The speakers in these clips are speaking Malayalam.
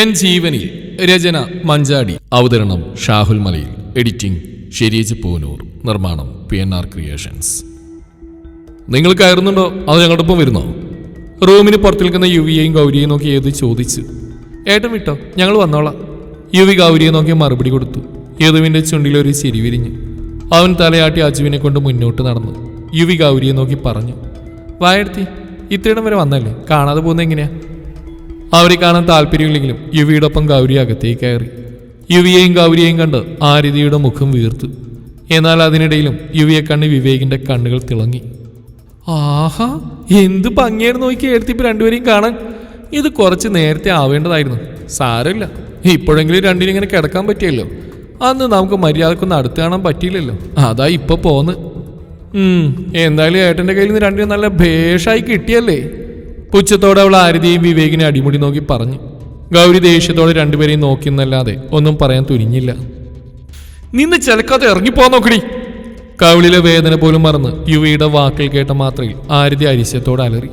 എൻ ജീവനിൽ രചന മഞ്ചാടി. അവതരണം ഷാഹുൽ മലയിൽ. എഡിറ്റിംഗ് ഷെരീജ് പൂനൂർ. നിർമ്മാണം പി എൻ ആർ ക്രിയേഷൻസ്. നിങ്ങൾ കയറുന്നുണ്ടോ? അത് ഒപ്പം വരുന്നോ? റൂമിന് പുറത്ത് നിൽക്കുന്ന യുവിയെയും ഗൗരിയെയും നോക്കി ഏത് ചോദിച്ചു. ഏട്ടൻ വിട്ടോ? ഞങ്ങൾ വന്നോളാം. യുവി ഗൗരിയെ നോക്കി മറുപടി കൊടുത്തു. യദുവിന്റെ ചുണ്ടിലൊരു ചിരി വിരിഞ്ഞു. അവൻ തലയാട്ടി അജുവിനെ കൊണ്ട് മുന്നോട്ട് നടന്നു. യുവി ഗൗരിയെ നോക്കി പറഞ്ഞു. വായടത്തി ഇത്രയിടം വരെ വന്നല്ലേ? കാണാതെ പോകുന്ന എങ്ങനെയാ? അവരെ കാണാൻ താല്പര്യമില്ലെങ്കിലും യുവിയോടൊപ്പം ഗൗരി അകത്തേക്ക് കയറി. യുവിയെയും ഗൗരിയെയും കണ്ട് ആരതിയുടെ മുഖം വീർത്തു. എന്നാൽ അതിനിടയിലും യുവിയെ കണ്ണ് വിവേകിന്റെ കണ്ണുകൾ തിളങ്ങി. ആഹാ എന്ത് ഭംഗിയാണ് നോക്കി എടുത്തിപ്പോ രണ്ടുപേരെയും കാണാൻ. ഇത് കുറച്ച് നേരത്തെ ആവേണ്ടതായിരുന്നു. സാരമില്ല. ഇപ്പോഴെങ്കിലും രണ്ടിനും ഇങ്ങനെ കിടക്കാൻ പറ്റിയല്ലോ. അന്ന് നമുക്ക് മര്യാദക്കൊന്നും അടുത്ത് കാണാൻ പറ്റിയില്ലല്ലോ. അതാ ഇപ്പൊ പോന്ന്. എന്തായാലും ഏട്ടന്റെ കയ്യിൽ നിന്ന് രണ്ടിനും നല്ല ഭേഷായി കിട്ടിയല്ലേ? പുച്ഛത്തോടെ അവൾ ആരതിയും വിവേകിനെ അടിമുടി നോക്കി പറഞ്ഞു. ഗൗരി ദേഷ്യത്തോടെ രണ്ടുപേരെയും നോക്കിയെന്നല്ലാതെ ഒന്നും പറയാൻ തുനിഞ്ഞില്ല. നിന്ന് ചിലക്കാതെ ഇറങ്ങിപ്പോ നോക്കടി. കവിളിലെ വേദന പോലും മറന്ന് യുവിയുടെ വാക്കിൽ കേട്ട മാത്രയിൽ ആരതി അരിശത്തോടെ അലറി.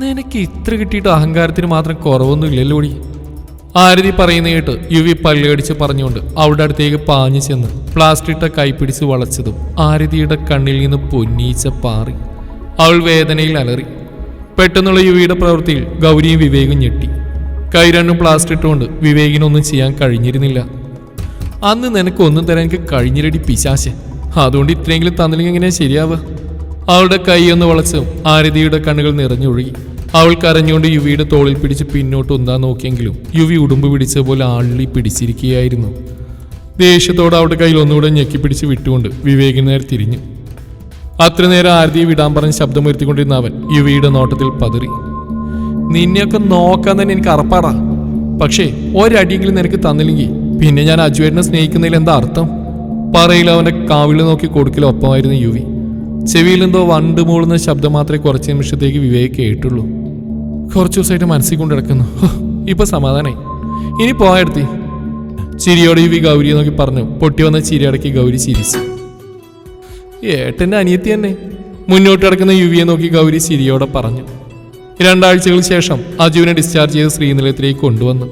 നിനക്ക് ഇത്ര കിട്ടിയിട്ട് അഹങ്കാരത്തിന് മാത്രം കുറവൊന്നും ഇല്ലല്ലോടി. ആരതി പറയുന്ന കേട്ട് യുവി പല്ലടിച്ച് പറഞ്ഞുകൊണ്ട് അവളുടെ അടുത്തേക്ക് പാഞ്ഞു ചെന്ന് പ്ലാസ്റ്റിട്ട കൈപ്പിടിച്ച് വളച്ചതും ആരതിയുടെ കണ്ണിൽ നിന്ന് പൊന്നീച്ച പാറി. അവൾ വേദനയിൽ അലറി. പെട്ടെന്നുള്ള യുവിയുടെ പ്രവൃത്തിയിൽ ഗൗരിയും വിവേകും ഞെട്ടി. കൈ രണ്ടും പ്ലാസ്റ്റർ ഇട്ടുകൊണ്ട് വിവേകിനൊന്നും ചെയ്യാൻ കഴിഞ്ഞിരുന്നില്ല. അന്ന് നിനക്ക് ഒന്നും തരാൻ എനിക്ക് കഴിഞ്ഞിരടി പിശാശ്. അതുകൊണ്ട് ഇത്രയെങ്കിലും തന്നില്ലെങ്കിൽ എങ്ങനെ ശരിയാവുക? അവളുടെ കൈ ഒന്ന് വളച്ചും ആരതിയുടെ കണ്ണുകൾ നിറഞ്ഞൊഴുകി അവൾ കരഞ്ഞുകൊണ്ട് യുവിയുടെ തോളിൽ പിടിച്ച് പിന്നോട്ട് ഒന്നാ നോക്കിയെങ്കിലും യുവി ഉടുമ്പ് പിടിച്ച പോലെ ആളി പിടിച്ചിരിക്കുകയായിരുന്നു. ദേഷ്യത്തോടെ അവളുടെ കയ്യിൽ ഒന്നുകൂടെ ഞെക്കി പിടിച്ച് വിട്ടുകൊണ്ട് വിവേകിന് നേരെ തിരിഞ്ഞു. അത്ര നേരം ആരതിയെ വിടാൻ പറഞ്ഞ് ശബ്ദമുയർത്തിക്കൊണ്ടിരുന്ന അവൻ യുവിയുടെ നോട്ടത്തിൽ പതറി. നിന്നെയൊക്കെ നോക്കാൻ തന്നെ എനിക്ക് അറപ്പാടാ. പക്ഷേ ഒരടിയെങ്കിലും നിനക്ക് തന്നില്ലെങ്കിൽ പിന്നെ ഞാൻ അജുവേട്ടനെ സ്നേഹിക്കുന്നതിൽ എന്താ അർത്ഥം? പറയിൽ അവന്റെ കാവിൽ നോക്കി കൊടുക്കൽ ഒപ്പമായിരുന്നു യുവി. ചെവിയിലെന്തോ വണ്ട് മൂളുന്ന ശബ്ദം മാത്രമേ കുറച്ച് നിമിഷത്തേക്ക് വിവേക് കേട്ടുള്ളൂ. കുറച്ച് ദിവസമായിട്ട് മനസ്സിൽ കൊണ്ട് കിടക്കുന്നു. ഇപ്പൊ സമാധാനായി. ഇനി പോയടുത്തി ചിരിയോടെ യുവി ഗൗരിയെ നോക്കി പറഞ്ഞു. പൊട്ടി വന്ന ചിരിയടക്കി ഗൗരി ചിരിച്ചു. ഏട്ടന്റെ അനിയത്തി തന്നെ. മുന്നോട്ട് കിടക്കുന്ന യുവിയെ നോക്കി ഗൗരി ചിരിയോടെ പറഞ്ഞു. രണ്ടാഴ്ചകൾ ശേഷം അജുവിനെ ഡിസ്ചാർജ് ചെയ്ത് ശ്രീനിലയത്തിലേക്ക് കൊണ്ടുവന്നു.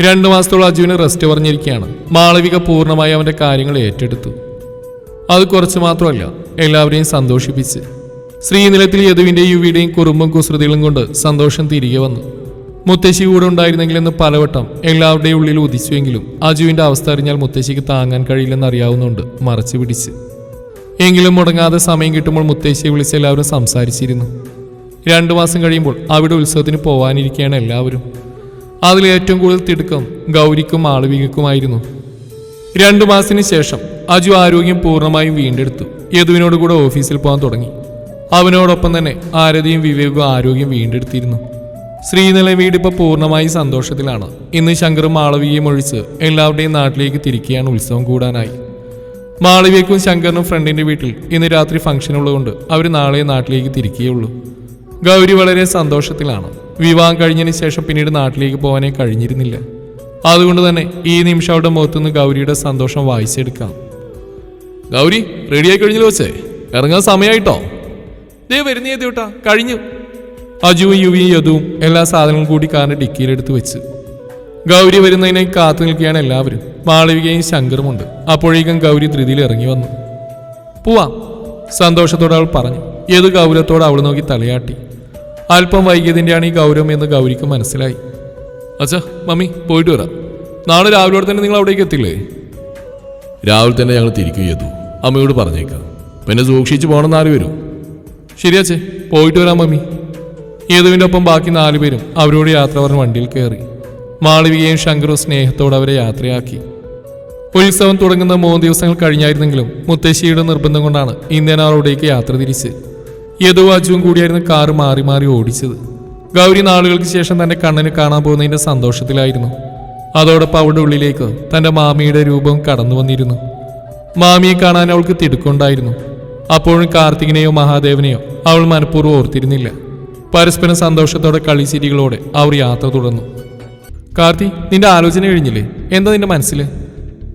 രണ്ടു മാസത്തോളം അജുവിന് റെസ്റ്റ് പറഞ്ഞിരിക്കുകയാണ് മാളവിക പൂർണമായി അവന്റെ കാര്യങ്ങൾ ഏറ്റെടുത്തു. അത് കുറച്ച് മാത്രമല്ല എല്ലാവരെയും സന്തോഷിപ്പിച്ച്. ശ്രീനിലത്തിൽ യദുവിന്റെയും യുവിയുടെയും കുറുമ്പും കുസൃതികളും കൊണ്ട് സന്തോഷം തിരികെ വന്നു. മുത്തശ്ശി കൂടെ ഉണ്ടായിരുന്നെങ്കിലെന്ന് പലവട്ടം എല്ലാവരുടെയും ഉള്ളിൽ ഉദിച്ചുവെങ്കിലും അജുവിന്റെ അവസ്ഥ അറിഞ്ഞാൽ മുത്തശ്ശിക്ക് താങ്ങാൻ കഴിയില്ലെന്ന് അറിയാവുന്നതുകൊണ്ട് മറച്ചു പിടിച്ച് എങ്കിലും മുടങ്ങാതെ സമയം കിട്ടുമ്പോൾ മുത്തശ്ശിയെ വിളിച്ച് എല്ലാവരും സംസാരിച്ചിരുന്നു. രണ്ടു മാസം കഴിയുമ്പോൾ അവിടെ ഉത്സവത്തിന് പോവാനിരിക്കുകയാണ് എല്ലാവരും. അതിൽ ഏറ്റവും കൂടുതൽ തിടുക്കം ഗൗരിക്കും മാളവികക്കുമായിരുന്നു രണ്ടു മാസത്തിന് ശേഷം അജു ആരോഗ്യം പൂർണമായും വീണ്ടെടുത്തു. യദുവിനോട് കൂടെ ഓഫീസിൽ പോകാൻ തുടങ്ങി. അവനോടൊപ്പം തന്നെ ആരതിയും വിവേകും ആരോഗ്യം വീണ്ടെടുത്തിരുന്നു. ശ്രീനില വീട് ഇപ്പോൾ പൂർണമായി സന്തോഷത്തിലാണ്. ഇന്ന് ശങ്കറും മാളവികയും ഒഴിച്ച് എല്ലാവരുടെയും നാട്ടിലേക്ക് തിരിക്കുകയാണ് ഉത്സവം കൂടാനായി. മാളവികക്കും ശങ്കറിനും ഫ്രണ്ടിന്റെ വീട്ടിൽ ഇന്ന് രാത്രി ഫംഗ്ഷൻ ഉള്ളതുകൊണ്ട് അവർ നാളെ നാട്ടിലേക്ക് തിരിക്കുകയുള്ളൂ. ഗൗരി വളരെ സന്തോഷത്തിലാണ്. വിവാഹം കഴിഞ്ഞതിന് ശേഷം പിന്നീട് നാട്ടിലേക്ക് പോകാനേ കഴിഞ്ഞിരുന്നില്ല. അതുകൊണ്ട് തന്നെ ഈ നിമിഷം അവിടെ മുഖത്തുനിന്ന് ഗൗരിയുടെ സന്തോഷം വായിച്ചെടുക്കാം. ഗൗരി റെഡിയായി കഴിഞ്ഞല്ലോ വെച്ചേ ഇറങ്ങാൻ സമയമായിട്ടോ? ദേ വരുന്നേ കഴിഞ്ഞു. അജുവും യുവിയും യദുവും എല്ലാ സാധനങ്ങളും കൂടി കാറിന്റെ ഡിക്കിയിലെടുത്ത് വെച്ച്. ഗൗരി വരുന്നതിനെ കാത്തു നിൽക്കുകയാണ് എല്ലാവരും. മാളവികയും ശങ്കറുമുണ്ട് അപ്പോഴേക്കും ഗൗരി ധൃതിയിൽ ഇറങ്ങി വന്നു. പോവാം സന്തോഷത്തോടെ അവൾ പറഞ്ഞു. ഏത് ഗൗരവത്തോടെ അവൾ നോക്കി തലയാട്ടി. അല്പം വൈകിയതിന്റെയാണ് ഈ ഗൗരവം എന്ന് ഗൗരിക്ക് മനസ്സിലായി. അച്ഛാ മമ്മി പോയിട്ട് വരാം. നാളെ രാവിലെ തന്നെ നിങ്ങൾ അവിടേക്ക് എത്തില്ലേ? രാവിലെ തന്നെ ഞങ്ങൾ തിരിക്കും ചെയ്തു. അമ്മയോട് പറഞ്ഞേക്കാം. പിന്നെ സൂക്ഷിച്ച് പോകണം നാല് വരും ശരിയാച്ചേ പോയിട്ട് വരാം മമ്മി. ഏതുവിന്റെ ഒപ്പം ബാക്കി നാലുപേരും അവരോട് യാത്ര പറഞ്ഞ് വണ്ടിയിൽ കയറി. മാളവികയും ശങ്കറും സ്നേഹത്തോടെ അവരെ യാത്രയാക്കി. ഉത്സവം തുടങ്ങുന്ന മൂന്ന് ദിവസങ്ങൾ കഴിഞ്ഞായിരുന്നെങ്കിലും മുത്തശ്ശിയുടെ നിർബന്ധം കൊണ്ടാണ് ഇന്ത്യൻ റോഡിലേക്ക് യാത്ര തിരിച്ച്. യദു അജുവും കൂടിയായിരുന്നു കാറ് മാറി മാറി ഓടിച്ചത്. ഗൗരി നാളുകൾക്ക് ശേഷം തന്റെ കണ്ണന് കാണാൻ പോകുന്നതിന്റെ സന്തോഷത്തിലായിരുന്നു. അതോടൊപ്പം അവളുടെ ഉള്ളിലേക്ക് തന്റെ മാമിയുടെ രൂപം കടന്നു വന്നിരുന്നു. മാമിയെ കാണാൻ അവൾക്ക് തിടുക്കുണ്ടായിരുന്നു. അപ്പോഴും കാർത്തികിനെയോ മഹാദേവനെയോ അവൾ മനഃപൂർവം ഓർത്തിരുന്നില്ല. പരസ്പരം സന്തോഷത്തോടെ കളിച്ചിരികളോടെ അവർ യാത്ര തുടർന്നു. കാർത്തി നിന്റെ ആലോചന കഴിഞ്ഞില്ലേ? എന്താ നിന്റെ മനസ്സിൽ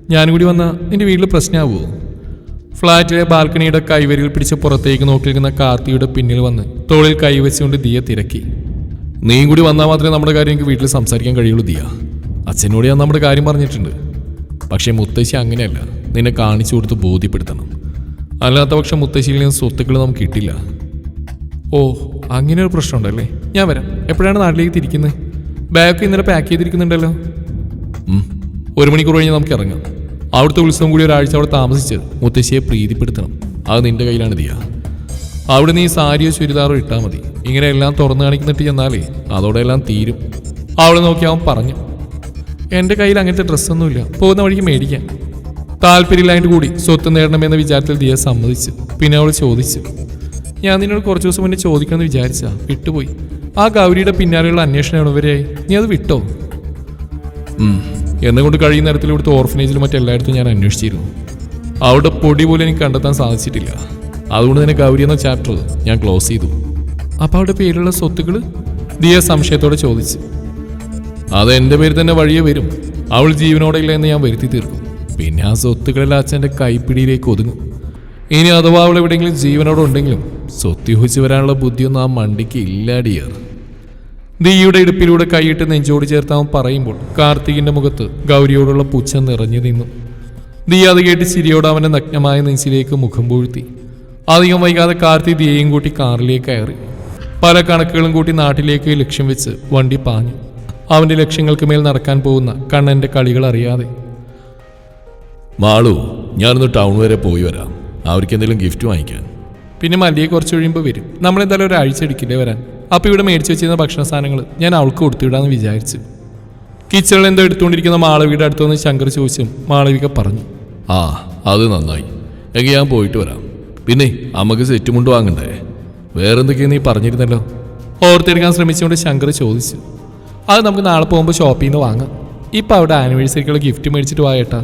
ഞാനും കൂടി വന്ന നിന്റെ വീട്ടിൽ പ്രശ്നമാവുമോ ഫ്ളാറ്റിലെ ബാൽക്കണിയുടെ കൈവരികൾ പിടിച്ച് പുറത്തേക്ക് നോക്കിയിരിക്കുന്ന കാർത്തിയുടെ പിന്നിൽ വന്ന് തോളിൽ കൈവച്ചുകൊണ്ട് ദിയ തിരക്കി. നീയും കൂടി വന്നാൽ മാത്രമേ നമ്മുടെ കാര്യം എനിക്ക് വീട്ടിൽ സംസാരിക്കാൻ കഴിയുള്ളൂ ദിയ. അച്ഛനോട് ഞാൻ നമ്മുടെ കാര്യം പറഞ്ഞിട്ടുണ്ട്. പക്ഷേ മുത്തശ്ശി അങ്ങനെയല്ല. നിന്നെ കാണിച്ചു കൊടുത്ത് ബോധ്യപ്പെടുത്തണം. അല്ലാത്ത പക്ഷം മുത്തശ്ശിയിൽ നിന്ന് സ്വത്തുക്കൾ നമുക്ക് കിട്ടില്ല. ഓ അങ്ങനെ ഒരു പ്രശ്നമുണ്ടല്ലേ? ഞാൻ വരാം. എപ്പോഴാണ് നാട്ടിലേക്ക് തിരിക്കുന്നത് ബാഗ് ഇന്നലെ പാക്ക് ചെയ്തിരിക്കുന്നുണ്ടല്ലോ. ഒരു മണിക്കൂർ കഴിഞ്ഞ് നമുക്ക് ഇറങ്ങാം. അവിടുത്തെ ഉത്സവം കൂടി ഒരാഴ്ച അവിടെ താമസിച്ച് മുത്തശ്ശിയെ പ്രീതിപ്പെടുത്തണം. അത് നിന്റെ കയ്യിലാണ് ദിയ. അവിടെ നീ സാരിയോ ചുരിദാറോ ഇട്ടാൽ മതി. ഇങ്ങനെ എല്ലാം തുറന്നു കാണിക്കുന്നിട്ട് ചെന്നാലേ അതോടെ എല്ലാം തീരും. അവളെ നോക്കി അവൻ പറഞ്ഞു. എന്റെ കയ്യിൽ അങ്ങനത്തെ ഡ്രസ്സൊന്നുമില്ല പോകുന്ന വഴിക്ക് മേടിക്കാം. താല്പര്യമില്ലായിട്ട് കൂടി സ്വത്ത് നേടണമെന്ന വിചാരത്തിൽ ദിയ സമ്മതിച്ചു. പിന്നെ അവൾ ചോദിച്ചു. ഞാൻ നിന്നോട് കുറച്ച് ദിവസം മുന്നേ ചോദിക്കണമെന്ന് വിചാരിച്ചാ. വിട്ടുപോയി. ആ ഗൗരിയുടെ പിന്നാലെയുള്ള അന്വേഷണം വരെ നീ അത് വിട്ടോ? എന്നുകൊണ്ട് കഴിയുന്ന തരത്തിൽ ഇവിടുത്തെ ഓർഫനേജിലും മറ്റെല്ലായിടത്തും ഞാൻ അന്വേഷിച്ചിരുന്നു. അവിടെ പൊടി പോലും എനിക്ക് കണ്ടെത്താൻ സാധിച്ചിട്ടില്ല. അതുകൊണ്ട് തന്നെ ഗൗരി എന്ന ചാപ്റ്റർ ഞാൻ ക്ലോസ് ചെയ്തു. അപ്പോൾ അവിടെ പേരുള്ള സ്വത്തുക്കൾ ദിയ സംശയത്തോടെ ചോദിച്ചു. അത് എന്റെ പേര് തന്നെ വഴിയെ വരും. അവൾ ജീവനോടെ ഇല്ല എന്ന് ഞാൻ വരുത്തി തീർക്കും. പിന്നെ ആ സ്വത്തുക്കളെല്ലാം അച്ഛന്റെ കൈപ്പിടിയിലേക്ക് ഒതുങ്ങും. ഇനി അഥവാ അവൾ എവിടെയെങ്കിലും ജീവനോടെ ഉണ്ടെങ്കിലും സ്വത്ത് യോജിച്ച് വരാനുള്ള ബുദ്ധിയൊന്നും ആ മണ്ടിക്ക് ഇല്ലാടിയർ ദിയുടെ ഇടുപ്പിലൂടെ കൈയിട്ട് നെഞ്ചോട് ചേർത്ത് അവൻ പറയുമ്പോൾ കാർത്തികിന്റെ മുഖത്ത് ഗൗരിയോടുള്ള പുച്ഛം നിറഞ്ഞു നിന്നു. ദീ അത് കേട്ട് ചിരിയോട് അവന്റെ നഗ്നമായ നെഞ്ചിലേക്ക് മുഖം പൂഴ്ത്തി. അധികം വൈകാതെ കാർത്തി ദിയയും കൂട്ടി കാറിലേക്ക് കയറി. പല കണക്കുകളും കൂട്ടി നാട്ടിലേക്ക് ലക്ഷ്യം വെച്ച് വണ്ടി പാഞ്ഞു. അവന്റെ ലക്ഷ്യങ്ങൾക്ക് മേൽ നടക്കാൻ പോകുന്ന കണ്ണന്റെ കളികൾ അറിയാതെ. മാളു ഞാനൊന്ന് ടൗൺ വരെ പോയി വരാം. അവർക്ക് എന്തെങ്കിലും ഗിഫ്റ്റ് വാങ്ങിക്കാൻ. പിന്നെ മല്ലിയെ കുറച്ച് കഴിയുമ്പോൾ വരും. നമ്മളെന്തായാലും ഒരാഴ്ച എടുക്കില്ലേ വരാൻ? അപ്പോൾ ഇവിടെ മേടിച്ച് വെച്ചിരുന്ന ഭക്ഷണ സാധനങ്ങൾ ഞാൻ അവൾക്ക് കൊടുത്തുവിടാന്ന് വിചാരിച്ചു. കിച്ചണിൽ എന്തോ എടുത്തുകൊണ്ടിരിക്കുന്ന മാളവിയുടെ അടുത്തുനിന്ന് ശങ്കർ ചോദിച്ചും മാളവിക പറഞ്ഞു. ആ അത് നന്നായി. എങ്കിൽ ഞാൻ പോയിട്ട് വരാം. പിന്നെ അമ്മയ്ക്ക് സെറ്റ് മുണ്ട് വാങ്ങണ്ടേ? വേറെന്തൊക്കെയാ നീ പറഞ്ഞിരുന്നല്ലോ? ഓർത്തെടുക്കാൻ ശ്രമിച്ചുകൊണ്ട് ശങ്കർ ചോദിച്ചു. അത് നമുക്ക് നാളെ പോകുമ്പോൾ ഷോപ്പിൽ നിന്ന് വാങ്ങാം. ഇപ്പം അവിടെ ആനിവേഴ്സറിക്കുള്ള ഗിഫ്റ്റ് മേടിച്ചിട്ട് വായേട്ടാ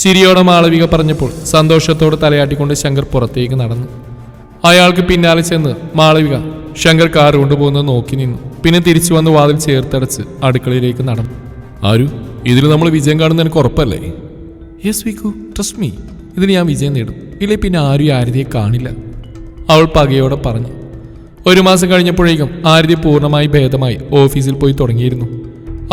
ചിരിയോടെ മാളവിക പറഞ്ഞപ്പോൾ സന്തോഷത്തോടെ തലയാട്ടിക്കൊണ്ട് ശങ്കർ പുറത്തേക്ക് നടന്നു. അയാൾക്ക് പിന്നാലെ ചെന്ന് മാളവിക ശങ്കർ കാർ കൊണ്ടുപോകുന്നത് നോക്കി നിന്നു. പിന്നെ തിരിച്ചു വന്ന് വാതിൽ ചേർത്തടച്ച് അടുക്കളയിലേക്ക് നടന്നു. ആരു ഇതിൽ നമ്മൾ വിജയം കാണുന്ന എനിക്ക് ഉറപ്പല്ലേ? യെസ് വിക്കു ട്രസ്റ്റ് മീ ഇതിൽ ഞാൻ വിജയം നേടും. ഇല്ലേ പിന്നെ ആരും ആരതിയെ കാണില്ല. അവൾ പകയോടെ പറഞ്ഞു. ഒരു മാസം കഴിഞ്ഞപ്പോഴേക്കും ആരതി പൂർണമായി ഭേദമായി ഓഫീസിൽ പോയി തുടങ്ങിയിരുന്നു.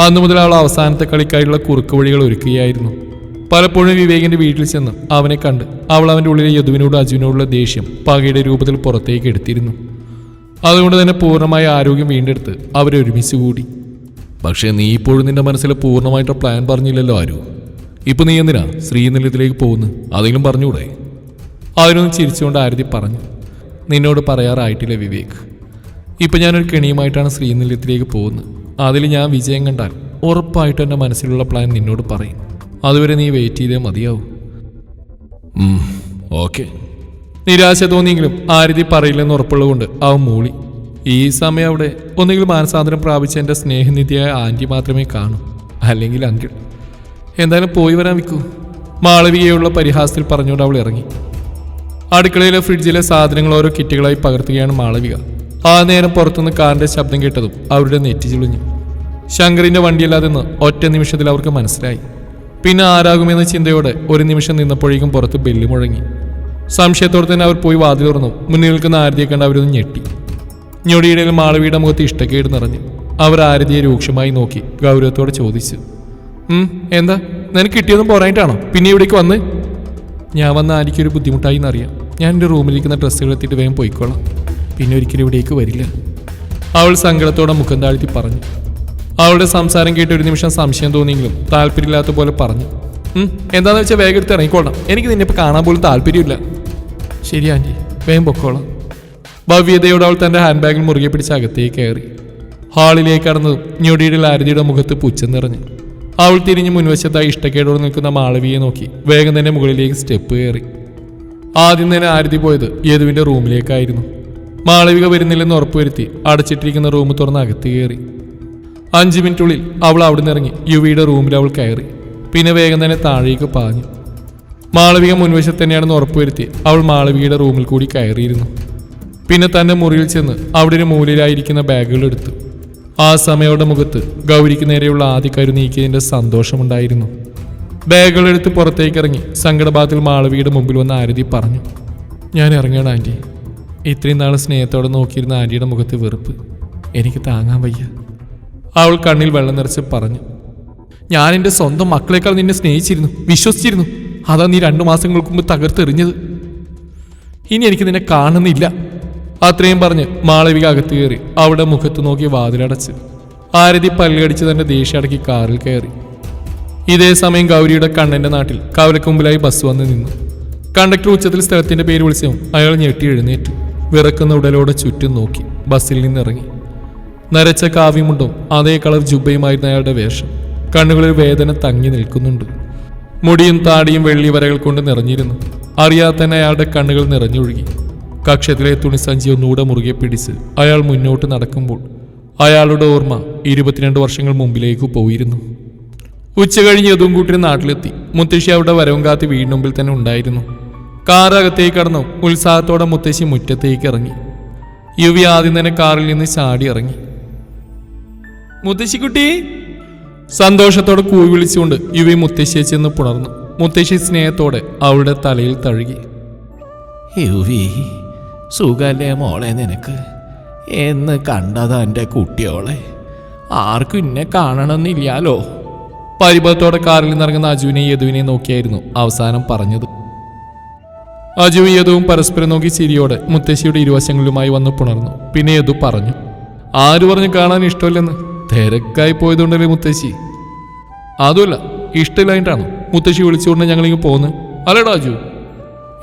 അന്നു മുതൽ അവൾ അവസാനത്തെ കളിക്കായുള്ള കുറുക്ക് വഴികൾ ഒരുക്കുകയായിരുന്നു. പലപ്പോഴും വിവേകിന്റെ വീട്ടിൽ ചെന്ന് അവനെ കണ്ട് അവൾ അവന്റെ ഉള്ളിലെ യദുവിനോട് അജുവിനോടുള്ള ദേഷ്യം പകയുടെ രൂപത്തിൽ പുറത്തേക്ക് എടുത്തിരുന്നു. അതുകൊണ്ട് തന്നെ പൂർണമായ ആരോഗ്യം വീണ്ടെടുത്ത് അവരെ ഒരുമിച്ച് കൂടി. പക്ഷേ നീ ഇപ്പോഴും നിന്റെ മനസ്സിലെ പൂർണമായിട്ട് പ്ലാൻ പറഞ്ഞില്ലല്ലോ ആരു. ഇപ്പൊ നീ എന്തിനാ ശ്രീനിലയത്തിലേക്ക് പോകുന്നു? അതെങ്കിലും പറഞ്ഞുകൂടെ? അതിനൊന്ന് ചിരിച്ചുകൊണ്ട് ആരതി പറഞ്ഞു. നിന്നോട് പറയാറായിട്ടില്ല വിവേക്. ഇപ്പൊ ഞാനൊരു കെണിയുമായിട്ടാണ് ശ്രീനിലയത്തിലേക്ക് പോകുന്നത്. അതിൽ ഞാൻ വിജയം കണ്ടാൽ ഉറപ്പായിട്ടും എന്റെ മനസ്സിലുള്ള പ്ലാൻ നിന്നോട് പറയും. അതുവരെ നീ വെയിറ്റ് ചെയ്തേ മതിയാവും. ഓക്കെ നിരാശ തോന്നിയെങ്കിലും ആരതി പറയില്ലെന്ന് ഉറപ്പുള്ളതുകൊണ്ട് അവൻ മൂളി. ഈ സമയം അവിടെ ഒന്നുകിൽ മാനസാന്തരം പ്രാപിച്ച എന്റെ സ്നേഹനിധിയായ ആന്റി മാത്രമേ കാണൂ. അല്ലെങ്കിൽ അങ്കിൾ എന്തായാലും പോയി വരാൻ വിൽക്കൂ മാളവികയുള്ള പരിഹാസത്തിൽ പറഞ്ഞുകൊണ്ട് അവൾ ഇറങ്ങി. അടുക്കളയിലെ ഫ്രിഡ്ജിലെ സാധനങ്ങൾ ഓരോ കിറ്റുകളായി പകർത്തുകയാണ് മാളവിക. ആ നേരം പുറത്തുനിന്ന് കാറിന്റെ ശബ്ദം കേട്ടതും അവരുടെ നെറ്റി ചുളിഞ്ഞു. ശങ്കറിന്റെ വണ്ടിയല്ലാതെന്ന് ഒറ്റ നിമിഷത്തിൽ അവർക്ക് മനസ്സിലായി. പിന്നെ ആരാകുമെന്ന ചിന്തയോടെ ഒരു നിമിഷം നിന്നപ്പോഴേക്കും പുറത്ത് ബെല്ല് മുഴങ്ങി. സംശയത്തോടെ തന്നെ അവർ പോയി വാതിൽ തുറന്നു. മുന്നിൽ നിൽക്കുന്ന ആരതിയെ കണ്ട് അവരൊന്ന് ഞെട്ടി. ഞൊടിയിടയിൽ മാളവിയുടെ മുഖത്ത് ഇഷ്ടക്കേട് നിറഞ്ഞു അവർ ആരതിയെ രൂക്ഷമായി നോക്കി ഗൗരവത്തോടെ ചോദിച്ചു. എന്താ? നിനക്ക് കിട്ടിയതും പോരായിട്ടാണോ പിന്നെ ഇവിടേക്ക് വന്ന്? ഞാൻ വന്ന ആരിക്കൊരു ബുദ്ധിമുട്ടായി എന്നറിയാം. ഞാൻ എന്റെ റൂമിലിരിക്കുന്ന ഡ്രസ്സുകൾ എത്തിയിട്ട് വേഗം പോയിക്കോളാം. പിന്നെ ഒരിക്കലും ഇവിടേക്ക് വരില്ല. അവൾ സങ്കടത്തോടെ മുഖം താഴ്ത്തി പറഞ്ഞു. അവളുടെ സംസാരം കേട്ട് ഒരു നിമിഷം സംശയം തോന്നിയെങ്കിലും താല്പര്യമില്ലാത്ത പോലെ പറഞ്ഞു. എന്താണെന്ന് വെച്ചാൽ വേഗം എടുത്ത് ഇറങ്ങിക്കോളാം എനിക്ക് നിന്നെ ഇപ്പം കാണാൻ പോലും താല്പര്യമില്ല. ശരി ആന്റി വേഗം പൊക്കോളാം. ഭവ്യതയോട് അവൾ തന്റെ ഹാൻഡ് ബാഗിൽ മുറുകെ പിടിച്ച് അകത്തേക്ക് കയറി. ഹാളിലേക്ക് കടന്നതും ഞൊടിയുടെ ലാരതിയുടെ മുഖത്ത് പുച്ഛം നിറഞ്ഞു. അവൾ തിരിഞ്ഞ് മുൻവശത്തായി ഇഷ്ടക്കേടോട് നിൽക്കുന്ന മാളവിയെ നോക്കി വേഗം തന്നെ മുകളിലേക്ക് സ്റ്റെപ്പ് കയറി. ആദ്യം തന്നെ ആരതി പോയത് യേതുവിന്റെ റൂമിലേക്കായിരുന്നു. മാളവിക വരുന്നില്ലെന്ന് ഉറപ്പുവരുത്തി അടച്ചിട്ടിരിക്കുന്ന റൂം തുറന്ന് അകത്ത് കയറി. അഞ്ച് മിനിറ്റുള്ളിൽ അവൾ അവിടെ നിന്ന് ഇറങ്ങി. യുവിയുടെ റൂമിൽ അവൾ കയറി. പിന്നെ വേഗം തന്നെ താഴേക്ക് പാഞ്ഞു. മാളവിക മുൻവശത്ത് തന്നെയാണെന്ന് ഉറപ്പുവരുത്തി അവൾ മാളവികയുടെ റൂമിൽ കൂടി കയറിയിരുന്നു. പിന്നെ തന്റെ മുറിയിൽ ചെന്ന് അവിടെ ഒരു മൂലയിലായിരിക്കുന്ന ബാഗുകൾ എടുത്തു. ആ സമയയുടെ മുഖത്ത് ഗൗരിക്ക് നേരെയുള്ള ആദ്യ കരു നീക്കിയതിന്റെ സന്തോഷമുണ്ടായിരുന്നു. ബാഗുകൾ എടുത്ത് പുറത്തേക്ക് ഇറങ്ങി സങ്കടഭാഗത്തിൽ മാളവിയുടെ മുമ്പിൽ വന്ന് ആരതി പറഞ്ഞു ഞാൻ ഇറങ്ങണം ആന്റി ഇത്രയും നാൾ സ്നേഹത്തോടെ നോക്കിയിരുന്ന ആന്റിയുടെ മുഖത്ത് വെറുപ്പ്. എനിക്ക് താങ്ങാൻ വയ്യ. അവൾ കണ്ണിൽ വെള്ളം നിറച്ച് പറഞ്ഞു ഞാൻ എന്റെ സ്വന്തം മക്കളെക്കാൾ നിന്നെ സ്നേഹിച്ചിരുന്നു വിശ്വസിച്ചിരുന്നു. അതാ നീ രണ്ടു മാസങ്ങൾക്ക് മുമ്പ് തകർത്തെറിഞ്ഞത്. ഇനി എനിക്ക് നിന്നെ കാണുന്നില്ല. അത്രയും പറഞ്ഞ് മാളവിക അകത്ത് കയറി അവിടെ മുഖത്ത് നോക്കി വാതിലടച്ച് ആരതി പല്ലടിച്ച് തന്റെ ദേഷ്യം അടക്കി കാറിൽ കയറി. ഇതേ സമയം ഗൗരിയുടെ കണ്ണന്റെ നാട്ടിൽ കവലക്കുമ്പിലായി ബസ് വന്ന് നിന്നു. കണ്ടക്ടർ ഉച്ചത്തിൽ സ്ഥലത്തിന്റെ പേര് വിളിച്ചതും അയാൾ ഞെട്ടി എഴുന്നേറ്റു. വിറക്കുന്ന ഉടലോടെ ചുറ്റും നോക്കി ബസ്സിൽ നിന്നിറങ്ങി. നരച്ച കാവ്യമുണ്ടും അതേ കളർ ജുബയുമായിരുന്ന അയാളുടെ വേഷം. കണ്ണുകളിൽ വേദന തങ്ങി നിൽക്കുന്നുണ്ട്. മുടിയും താടിയും വെള്ളി വരകൾ കൊണ്ട് നിറഞ്ഞിരുന്നു. അറിയാതെ തന്നെ അയാളുടെ കണ്ണുകൾ നിറഞ്ഞൊഴുകി. കക്ഷത്തിലെ തുണിസഞ്ചി ഒന്നുകൂടെ മുറുകെ പിടിച്ച് അയാൾ മുന്നോട്ട് നടക്കുമ്പോൾ അയാളുടെ ഓർമ്മ ഇരുപത്തിരണ്ട് വർഷങ്ങൾ മുമ്പിലേക്ക് പോയിരുന്നു. ഉച്ച കഴിഞ്ഞ് യതും കൂട്ടിന് നാട്ടിലെത്തി. മുത്തശ്ശി അവിടെ വരവും കാത്തി വീടിന് മുമ്പിൽ തന്നെ ഉണ്ടായിരുന്നു. കാർ അകത്തേക്ക് കടന്നു ഉത്സാഹത്തോടെ മുത്തശ്ശി മുറ്റത്തേക്ക് ഇറങ്ങി. യുവി ആദ്യം തന്നെ കാറിൽ നിന്ന് ചാടി ഇറങ്ങി. മുത്തശ്ശിക്കുട്ടി. സന്തോഷത്തോടെ കൂവി വിളിച്ചുകൊണ്ട് യുവി മുത്തശ്ശിയെ ചെന്ന് പുണർന്നു. മുത്തശ്ശി സ്നേഹത്തോടെ അവളുടെ തലയിൽ തഴുകി. യുവി സുഖല്ലേ മോളെ നിനക്ക്? എന്ന് കണ്ടതാ എന്റെ കുട്ടിയോളെ. ആർക്കും ഇന്നെ കാണണമെന്നില്ലാലോ പരിഭവത്തോടെ കാറിൽ നിറങ്ങുന്ന അജുവിനെ യദുവിനെ നോക്കിയായിരുന്നു അവസാനം പറഞ്ഞത്. അജുവും യദുവും പരസ്പരം നോക്കി ചിരിയോടെ മുത്തശ്ശിയുടെ ഇരുവശങ്ങളിലുമായി വന്ന് പുണർന്നു. പിന്നെ യദു പറഞ്ഞു ആര് പറഞ്ഞു കാണാൻ ഇഷ്ടമില്ലെന്ന്? തിരക്കായി പോയതുകൊണ്ടല്ലേ മുത്തശ്ശി? അതുമല്ല ഇഷ്ടമില്ലായിട്ടാണോ മുത്തശ്ശി വിളിച്ചുകൊണ്ട് ഞങ്ങളിങ്ങ് പോന്ന്? അല്ലേടാ അജു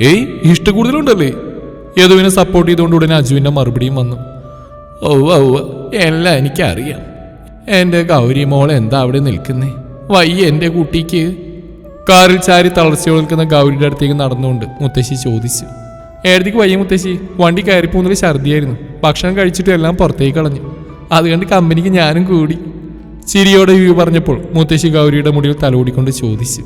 ഏയ് ഇഷ്ട കൂടുതലുണ്ടല്ലേ യദുവിനെ സപ്പോർട്ട് ചെയ്തുകൊണ്ട് ഉടനെ അജുവിന്റെ മറുപടിയും വന്നു. ഓ ഓ എല്ലാം എനിക്കറിയാം. എന്റെ ഗൗരി മോൾ എന്താ അവിടെ നിൽക്കുന്നേ? വയ്യ എന്റെ കുട്ടിക്ക്. കാറിൽ ചാരി തളർച്ചയോ നിൽക്കുന്ന ഗൗരിയുടെ അടുത്തേക്ക് നടന്നുകൊണ്ട് മുത്തശ്ശി ചോദിച്ചു. ഏടത്തേക്ക് വയ്യ മുത്തശ്ശി വണ്ടി കയറി പോകുന്നത് ഛർദിയായിരുന്നു ഭക്ഷണം കഴിച്ചിട്ട് എല്ലാം പുറത്തേക്ക് കളഞ്ഞു. അത് കണ്ട് കമ്പനിക്ക് ഞാനും കൂടി. ചിരിയോടെ വ്യൂ പറഞ്ഞപ്പോൾ മുത്തശ്ശി ഗൗരിയുടെ മുടിയിൽ തലോടിക്കൊണ്ട് ചോദിച്ചു.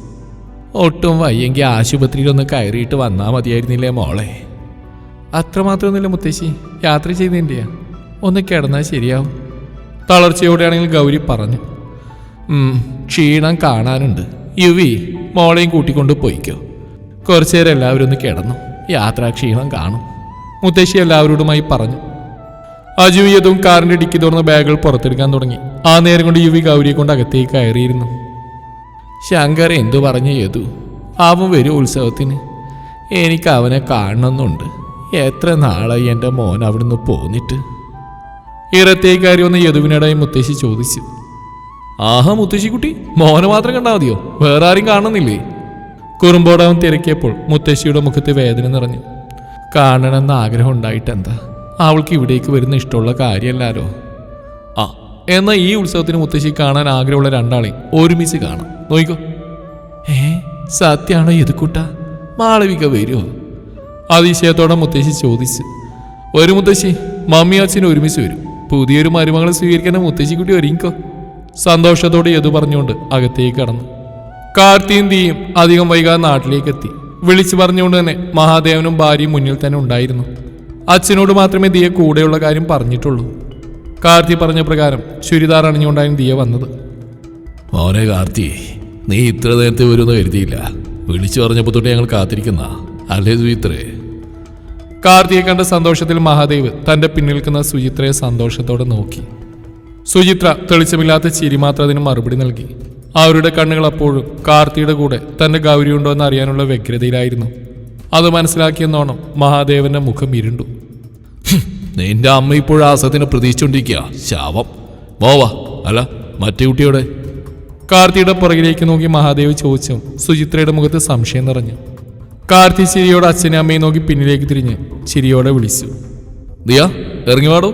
ഒട്ടും വയ്യെങ്കിൽ ആശുപത്രിയിലൊന്ന് കയറിയിട്ട് വന്നാൽ മതിയായിരുന്നില്ലേ മോളെ? അത്രമാത്രമൊന്നുമില്ല മുത്തശ്ശി. യാത്ര ചെയ്തതിന്റെയാ ഒന്ന് കിടന്നാൽ ശരിയാവും. തളർച്ചയോടെയാണെങ്കിൽ ഗൗരി പറഞ്ഞു. ക്ഷീണം കാണാനുണ്ട്. യുവി മോളെയും കൂട്ടിക്കൊണ്ട് പോയിക്കോ. കുറച്ചു നേരം എല്ലാവരും ഒന്ന് കിടന്നു. യാത്രാ ക്ഷീണം കാണും. മുത്തശ്ശി എല്ലാവരോടുമായി പറഞ്ഞു. അജു യതും കാറിന്റെ ഡിക്കി തുറന്ന ബാഗുകൾ പുറത്തെടുക്കാൻ തുടങ്ങി. ആ നേരം കൊണ്ട് യുവി ഗൗരിയെ കൊണ്ട് അകത്തേക്ക് കയറിയിരുന്നു. ശങ്കർ എന്തു പറഞ്ഞു യതു അവൻ വരും ഉത്സവത്തിന്. എനിക്ക് അവനെ കാണണമെന്നുണ്ട്. എത്ര നാളായി എന്റെ മോൻ അവിടുന്ന് പോന്നിട്ട്? ഇറത്തേക്ക് കയറി വന്ന യദുവിനടായി മുത്തശ്ശി ചോദിച്ചു. ആഹാ മുത്തശ്ശിക്കുട്ടി മോനെ മാത്രം കണ്ടാൽ മതിയോ? വേറെ ആരും കാണുന്നില്ലേ കുറുമ്പോടവൻ തിരക്കിയപ്പോൾ മുത്തശ്ശിയുടെ മുഖത്ത് വേദന നിറഞ്ഞു. കാണണമെന്ന് ആഗ്രഹം ഉണ്ടായിട്ടെന്താ? അവൾക്ക് ഇവിടേക്ക് വരുന്ന ഇഷ്ടമുള്ള കാര്യമല്ലാലോ ആ. എന്നാൽ ഈ ഉത്സവത്തിന് മുത്തശ്ശി കാണാൻ ആഗ്രഹമുള്ള രണ്ടാളെയും ഒരുമിച്ച് കാണാം. നോയിക്കോ. ഏ സത്യാണോ എതുക്കൂട്ട മാളവിക വരുമോ അതിശയത്തോടെ മുത്തശ്ശി ചോദിച്ച്. ഒരു മുത്തശ്ശി മമ്മി അച്ഛനും ഒരുമിച്ച് വരും. പുതിയൊരു മരുമകളെ സ്വീകരിക്കാൻ മുത്തശ്ശിക്കുട്ടി ഒരുങ്ങിക്കോ. സന്തോഷത്തോടെ എതു പറഞ്ഞുകൊണ്ട് അകത്തേക്ക് കടന്നു. കാർത്തിയും തീയും അധികം വൈകാതെ നാട്ടിലേക്ക് എത്തി. വിളിച്ചു പറഞ്ഞുകൊണ്ട് തന്നെ മഹാദേവനും ഭാര്യയും മുന്നിൽ തന്നെ ഉണ്ടായിരുന്നു. അച്ഛനോട് മാത്രമേ ദിയ കൂടെയുള്ള കാര്യം പറഞ്ഞിട്ടുള്ളൂ. കാർത്തി പറഞ്ഞ പ്രകാരം ചുരിദാർ അണിഞ്ഞുകൊണ്ടായിരുന്നു ദിയ വന്നത്. മോനെ കാർത്തി നീ ഇത്ര നേരത്തെ വരുമെന്ന് കരുതിയില്ല. വിളിച്ചു പറഞ്ഞപ്പോൾ തൊട്ട് ഞങ്ങൾ കാത്തിരിക്കുന്ന. അല്ലേ സുചിത്രേ? കാർത്തിയെ കണ്ട സന്തോഷത്തിൽ മഹാദേവ് തന്റെ പിന്നിൽ നിൽക്കുന്ന സുചിത്രയെ സന്തോഷത്തോടെ നോക്കി. സുചിത്ര തെളിച്ചമില്ലാത്ത ചിരി മാത്രം അതിന് മറുപടി നൽകി. അവരുടെ കണ്ണുകൾ അപ്പോഴും കാർത്തിയുടെ കൂടെ തന്റെ ഗൗരിയുണ്ടോ എന്ന് അറിയാനുള്ള വ്യഗ്രതയിലായിരുന്നു. അത് മനസ്സിലാക്കിയെന്നോണം മഹാദേവന്റെ മുഖം ഇരുണ്ടു. നിന്റെ അമ്മ ഇപ്പോഴും ആസത്തിനെ പ്രതീക്ഷിച്ചോണ്ടിരിക്കുക ശാപം. വോവാ അല്ല മറ്റേ കുട്ടിയോടെ. കാർത്തിയുടെ പുറകിലേക്ക് നോക്കി മഹാദേവ് ചോദിച്ചു. സുചിത്രയുടെ മുഖത്ത് സംശയം നിറഞ്ഞു. കാർത്തി ചിരിയോടെ അച്ഛനെ അമ്മയെ നോക്കി പിന്നിലേക്ക് തിരിഞ്ഞ് ചിരിയോടെ വിളിച്ചു. ദിയ ഇറങ്ങി വാടോ.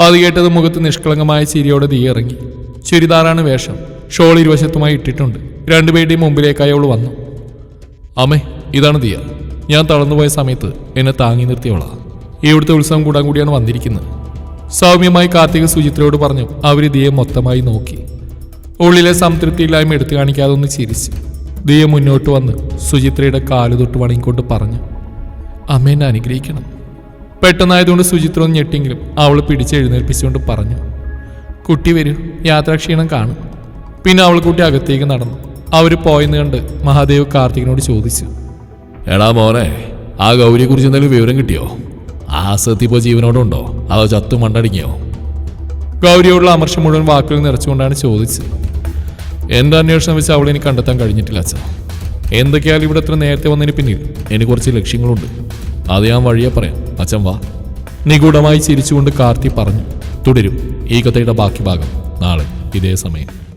അത് കേട്ടത് മുഖത്ത് നിഷ്കളങ്കമായ ചിരിയോടെ ദിയ ഇറങ്ങി. ചുരിദാറാണ് വേഷം. ഷോൾ ഇരുവശത്തുമായി ഇട്ടിട്ടുണ്ട്. രണ്ടുപേരുടെയും മുമ്പിലേക്കായി അവൾ വന്നു. അമ്മേ ഇതാണ് ദിയ. ഞാൻ തളർന്നുപോയ സമയത്ത് എന്നെ താങ്ങി നിർത്തിയവളാ. ഇവിടുത്തെ ഉത്സവം കൂടാൻ കൂടിയാണ് വന്നിരിക്കുന്നത്. സൗമ്യമായി കാർത്തിക സുചിത്രയോട് പറഞ്ഞു അവർ ദിയെ മൊത്തമായി നോക്കി. ഉള്ളിലെ സംതൃപ്തിയില്ലായ്മ എടുത്തു കാണിക്കാതെ ഒന്ന് ചിരിച്ചു. ദിയെ മുന്നോട്ട് വന്ന് സുചിത്രയുടെ കാൽ തൊട്ട് വണങ്ങിക്കൊണ്ട് പറഞ്ഞു അമ്മേനെ അനുഗ്രഹിക്കണം. പെട്ടെന്നായതുകൊണ്ട് സുചിത്ര ഒന്ന് ഞെട്ടിയെങ്കിലും അവൾ പിടിച്ച് എഴുന്നേൽപ്പിച്ചുകൊണ്ട് പറഞ്ഞു കുട്ടി വരൂ യാത്രാക്ഷീണം കാണും. പിന്നെ അവൾ കുട്ടി അകത്തേക്ക് നടന്നു. അവർ പോയെന്ന് കണ്ട് മഹാദേവ് കാർത്തികനോട് ചോദിച്ചു എടാ മോനെ ആ ഗൗരിയെ കുറിച്ച് എന്തെങ്കിലും വിവരം കിട്ടിയോ? ആ സത്യപ്പോ ജീവനോടുണ്ടോ? അതോ ചത്തു മണ്ടടിങ്ങിയോ ഗൗരിയോടുള്ള അമർഷം മുഴുവൻ വാക്കുകൾ നിറച്ചുകൊണ്ടാണ് ചോദിച്ചത്. എന്റെ അന്വേഷണം വെച്ച് അവളെ എനിക്ക് കണ്ടെത്താൻ കഴിഞ്ഞിട്ടില്ല അച്ഛാ. എന്തൊക്കെയാലും ഇവിടെ എത്ര നേരത്തെ വന്നതിന് പിന്നിൽ എനിക്ക് കുറച്ച് ലക്ഷ്യങ്ങളുണ്ട്. അത് ഞാൻ വഴിയെ പറയാം. അച്ഛൻ വാ. നിഗൂഢമായി ചിരിച്ചുകൊണ്ട് കാർത്തി പറഞ്ഞു തുടരും. ഈ കഥയുടെ ബാക്കി ഭാഗം നാളെ ഇതേ സമയം.